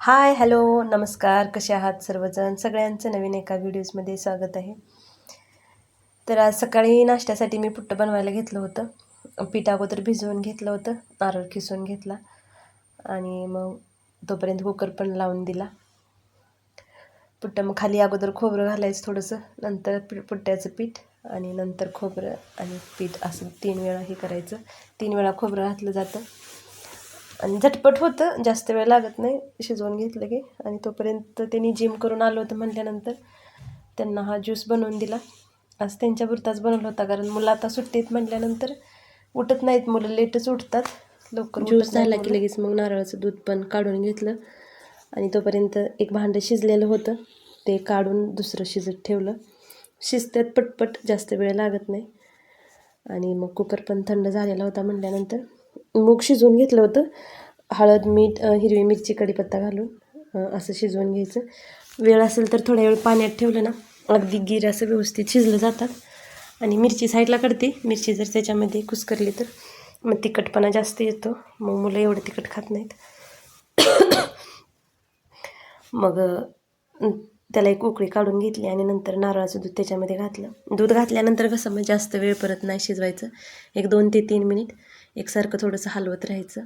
Hi hello नमस्कार. कसे आहात सर्वजण? सगळ्यांचं नवीन एका व्हिडिओजमध्ये स्वागत आहे. तर आज सकाळी नाश्त्यासाठी मी पुट्ट बनवायला घेतलं होतं. पीठ अगोदर भिजवून घेतलं होतं नारळ किसून घेतला आणि मग तोपर्यंत कुकर पण लावून दिला. पुट्ट मग खाली अगोदर खोबरं घालायचं थोडंसं नंतर पी पुट्ट्याचं पीठ आणि नंतर खोबरं आणि पीठ असं तीन वेळा हे करायचं. तीन वेळा खोबरं घातलं जातं. आणि झटपट होतं जास्त वेळ लागत नाही शिजवून घेतलं की. आणि तोपर्यंत त्यांनी जिम करून आलं होतं म्हटल्यानंतर त्यांना हा ज्यूस बनवून दिला. आज त्यांच्यापुरताच बनवला होता कारण मुलं आता सुट्टीत म्हटल्यानंतर उठत नाहीत मुलं लेटच उठतात. लवकर ज्यूस झाला की लगेच मग नारळाचं दूध पण काढून घेतलं. आणि तोपर्यंत एक भांडं शिजलेलं होतं ते काढून दुसरं शिजत ठेवलं. शिजत्यात पटपट जास्त वेळ लागत नाही. आणि मग कुकर पण थंड झालेला होता म्हटल्यानंतर. मूग शिजवून घेतलं होतं. हळद मीठ हिरवी मिरची कढीपत्ता घालून असं शिजवून घ्यायचं. वेळ असेल तर थोड्या वेळ पाण्यात ठेवलं ना अगदी गिर असं व्यवस्थित शिजलं जातात. आणि मिरची साईडला काढते. मिरची जर त्याच्यामध्ये कुस्करली तर मग तिखटपणा जास्त येतो. मग मुलं एवढं तिखट खात नाहीत. मग त्याला एक उकळी काढून घेतली आणि नंतर नारळाचं दूध त्याच्यामध्ये घातलं. दूध घातल्यानंतर कसं मग जास्त वेळ परत नाही शिजवायचं. एक दोन ते तीन मिनिट. एकसारखं थोडंसं हलवत राहायचं.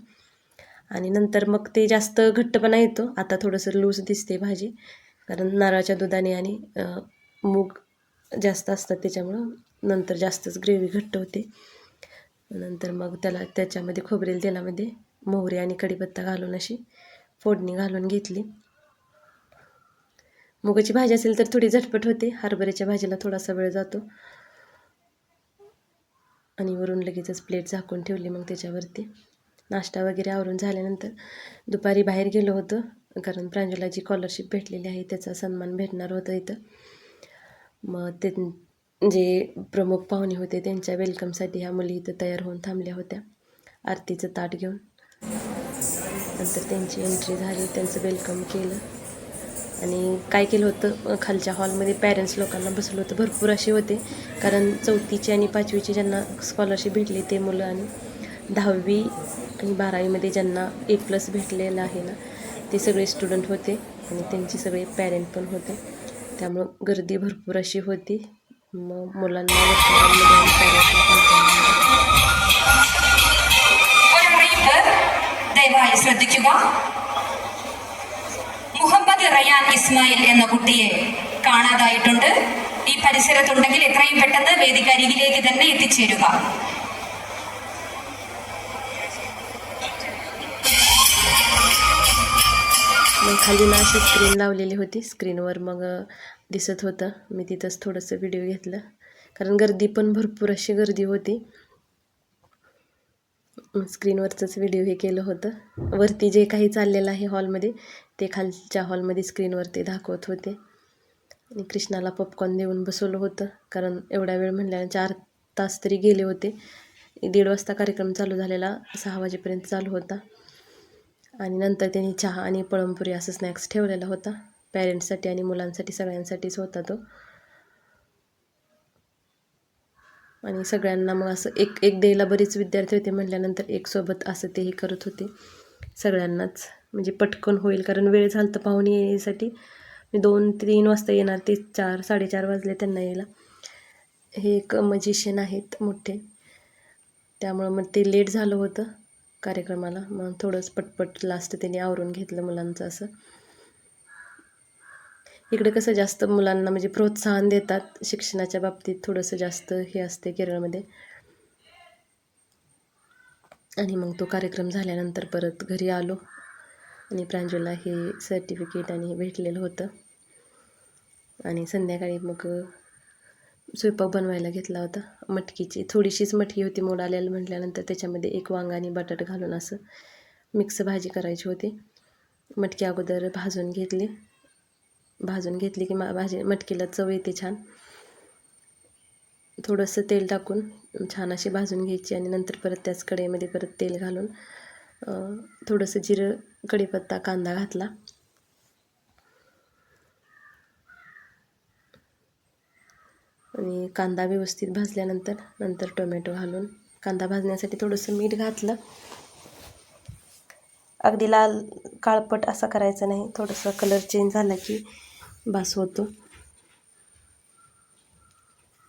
आणि नंतर मग ते जास्त घट्टपणा येतो. आता थोडंसं लूज दिसते भाजी. कारण नारळाच्या दुधाने आणि मूग जास्त असतात त्याच्यामुळं नंतर जास्तच ग्रेव्ही घट्ट होते. नंतर मग त्याला त्याच्यामध्ये खोबरेल तेलामध्ये मोहरी आणि कढीपत्ता घालून अशी फोडणी घालून घेतली. मुगाची भाजी असेल तर थोडी झटपट होते. हरभऱ्याच्या भाजीला थोडासा वेळ जातो. आणि वरून लगेचच प्लेट झाकून ठेवली मग त्याच्यावरती. नाश्ता वगैरे आवरून झाल्यानंतर दुपारी बाहेर गेलो होतो कारण प्रांजूला जी स्कॉलरशिप भेटलेली आहे त्याचा सन्मान भेटणार होता इथं. मग ते जे प्रमुख पाहुणे होते त्यांच्या वेलकमसाठी ह्या मुली इथं तयार होऊन थांबल्या होत्या. आरतीचं ताट घेऊन. नंतर त्यांची एंट्री झाली त्यांचं वेलकम केलं. आणि काय केलं होतं खालच्या हॉलमध्ये पॅरेंट्स लोकांना बसलं होतं. भरपूर असे होते. कारण चौथीचे आणि पाचवीचे ज्यांना स्कॉलरशिप भेटली ते मुलं आणि दहावी आणि बारावीमध्ये ज्यांना ए प्लस भेटलेलं आहे ना ते सगळे स्टुडंट होते आणि त्यांचे सगळे पॅरेंट पण होते. त्यामुळं गर्दी भरपूर अशी होती. मग मुलांना റയാൻ ഇസ്മായിൽ എന്ന കുട്ടിയെ കാണാതായിട്ടുണ്ട് ഈ പരിസരത്തുണ്ടെങ്കിൽ എത്രയും പെട്ടെന്ന് വേദിക്കരികിലേക്ക് തന്നെ എത്തിച്ചേരുക मग खाली ना अशी स्क्रीन लावलेली होती स्क्रीनवर मग दिसत होतं मी तिथंच थोडंसं व्हिडिओ घेतलं कारण गर्दी पण भरपूर अशी गर्दी होती स्क्रीनवरचंच व्हिडिओ हे केलं होतं. वरती जे काही चाललेलं आहे हॉलमध्ये ते खालच्या हॉलमध्ये स्क्रीनवरती दाखवत होते. आणि कृष्णाला पॉपकॉर्न देऊन बसवलं होतं. कारण एवढा वेळ म्हणल्यानं चार तास तरी गेले होते. दीड वाजता कार्यक्रम चालू झालेला सहा वाजेपर्यंत चालू होता. आणि नंतर त्यांनी चहा आणि पळमपुरी असं स्नॅक्स ठेवलेला होता. पॅरेंट्ससाठी आणि मुलांसाठी सगळ्यांसाठीच होता तो. आणि सगळ्यांना मग असं एक एक डेला बरीच विद्यार्थी होते म्हटल्यानंतर एकसोबत असं तेही करत होते. सगळ्यांनाच म्हणजे पटकन होईल कारण वेळ झाला तर पाहुणे येण्यासाठी. मी दोन तीन वाजता येणार ते चार साडेचार वाजले त्यांना यायला. हे एक मजिशियन आहेत मोठे. त्यामुळं मग ते लेट झालं होतं कार्यक्रमाला. मग थोडंच पटपट लास्ट त्यांनी आवरून घेतलं मुलांचं असं. इकडे कसं जास्त मुलांना म्हणजे प्रोत्साहन देतात शिक्षणाच्या बाबतीत थोडंसं जास्त हे असते केरळमध्ये. आणि मग तो कार्यक्रम झाल्यानंतर परत घरी आलो आणि प्रांजूला हे सर्टिफिकेट आणि भेटलेलं होतं. आणि संध्याकाळी मग स्वयंपाक बनवायला घेतला होता. मटकीची थोडीशीच मटकी होती मोड आलेलं म्हटल्यानंतर त्याच्यामध्ये एक वांगा आणि बटाट घालून असं मिक्स भाजी करायची होती. मटकी अगोदर भाजून घेतली. भाजून घेतली की मा भाजी मटकीला चव येते छान. थोडंसं तेल टाकून छान अशी भाजून घ्यायची आणि नंतर परत त्याच कढईमध्ये परत तेल घालून थोडंसं जिरं कढीपत्ता कांदा घातला. आणि कांदा व्यवस्थित भाजल्यानंतर नंतर टोमॅटो घालून कांदा भाजण्यासाठी थोडंसं मीठ घातलं. अगदी लाल काळपट असा करायचा नाही. थोडंसं कलर चेंज झाला की बास होतो.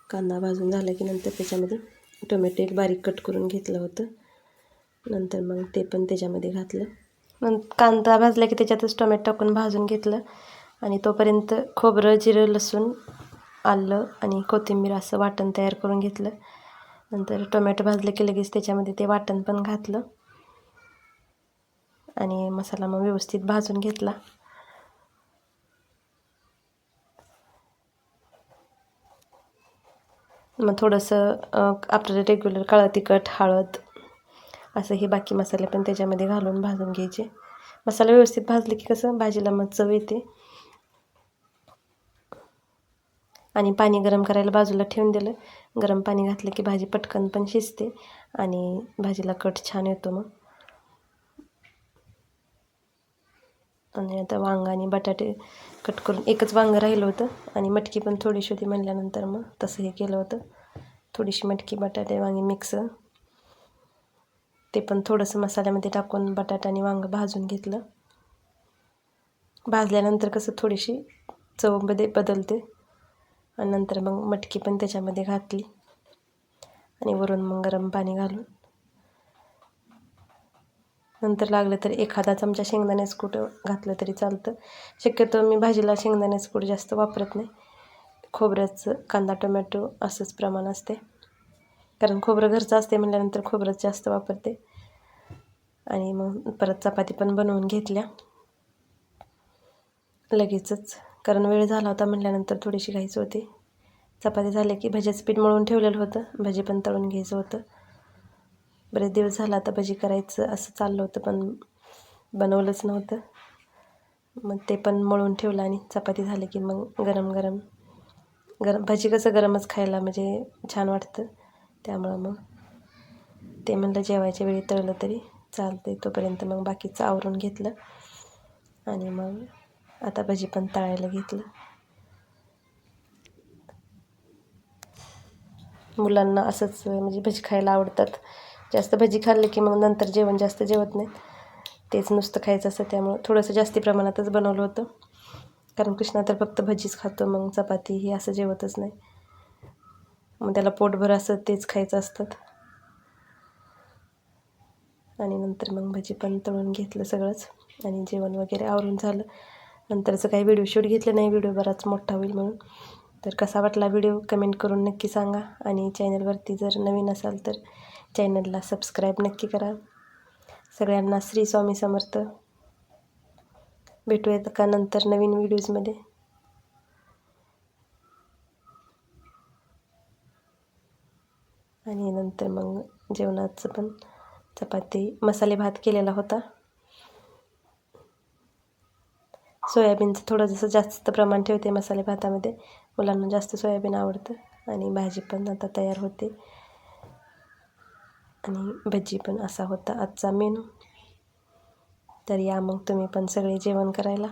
कांदा भाजून झाला की नंतर त्याच्यामध्ये टोमॅटो एक बारीक कट करून घेतलं होतं. नंतर मग ते पण त्याच्यामध्ये घातलं. मग कांदा भाजला की त्याच्यातच टोमॅटो टाकून भाजून घेतलं. आणि तोपर्यंत खोबरं जिरं लसूण आलं आणि कोथिंबीर असं वाटण तयार करून घेतलं. नंतर टोमॅटो भाजलं की लगेच त्याच्यामध्ये ते वाटण पण घातलं. आणि मसाला मग व्यवस्थित भाजून घेतला. मग थोडंसं आपलं रेग्युलर काळं तिखट हळद असं हे बाकी मसाले पण त्याच्यामध्ये घालून भाजून घ्यायचे. मसाला व्यवस्थित भाजले की कसं भाजीला मग चव येते. आणि पाणी गरम करायला बाजूला ठेवून दिलं. गरम पाणी घातलं की भाजी पटकन पण शिजते आणि भाजीला कट छान येतो मग. आणि आता वांग आणि बटाटे कट करून एकच वांगं राहिलं होतं आणि मटकी पण थोडीशी होती म्हणल्यानंतर मग तसं हे केलं होतं. थोडीशी मटकी बटाटे वांगी मिक्स. ते पण थोडंसं मसाल्यामध्ये टाकून बटाटा आणि वांगं भाजून घेतलं. भाजल्यानंतर कसं थोडीशी चवमध्ये बदलते. आणि नंतर मग मटकी पण त्याच्यामध्ये घातली. आणि वरून मग गरम पाणी घालून नंतर लागलं तर एखादा चमचा शेंगदाण्याचं कूट घातलं तरी चालतं. शक्यतो मी भाजीला शेंगदाण्याचं कूट जास्त वापरत नाही. खोबऱ्याचं कांदा टोमॅटो असंच प्रमाण असते. कारण खोबरं घरचं असते म्हटल्यानंतर खोबरंच जास्त वापरते. आणि मग परत चपाती पण बनवून घेतल्या. लगेचच. कारण वेळ झाला होता म्हटल्यानंतर थोडीशी घाईच होती. चपाती झाल्या की भज्याचं पीठ मळून ठेवलेलं होतं. भजी पण तळून घ्यायचं होतं. बरेच दिवस झाला आता भजी करायचं असं चाललं होतं पण बनवलंच नव्हतं. मग ते पण मळून ठेवलं आणि चपाती झाली की मग गरम गरम गरम भजी कसं गरमच खायला म्हणजे छान वाटतं. त्यामुळं मग ते म्हणलं जेवायच्या वेळी तळलं तरी चालतं तोपर्यंत मग बाकीचं आवरून घेतलं. आणि मग आता भजी पण तळायला घेतलं. मुलांना असंच म्हणजे भजी खायला आवडतात. जास्त भजी खाल्ली की मग नंतर जेवण जास्त जेवत नाहीत. तेच नुसतं खायचं असतं त्यामुळं थोडंसं जास्ती प्रमाणातच बनवलं होतं. कारण कृष्णा तर फक्त भजीच खातो मग चपाती ही असं जेवतच नाही. मग त्याला पोटभर असं तेच खायचं असतात आणि नंतर मग भजी पण तळून घेतलं सगळंच. आणि जेवण वगैरे आवरून झालं. नंतरचं काही व्हिडिओ शूट घेतलं नाही व्हिडिओ बराच मोठा होईल म्हणून. तर कसा वाटला व्हिडिओ कमेंट करून नक्की सांगा. आणि चॅनलवरती जर नवीन असाल तर चॅनलला सबस्क्राईब नक्की करा. सगळ्यांना श्री स्वामी समर्थ. भेटूयात का नंतर नवीन व्हिडिओजमध्ये? आणि नंतर मग जेवणाचं पण. चपाती मसाले भात केलेला होता. सोयाबीनचं थोडं जसं जास्त प्रमाण ठेवते मसाले भातामध्ये. मुलांना जास्त सोयाबीन आवडतं. आणि भाजी पण आता तयार होते. आणि भजी पण असा होता आजचा मेनू तर या मग तुम्ही पण सगळे जेवण करायला.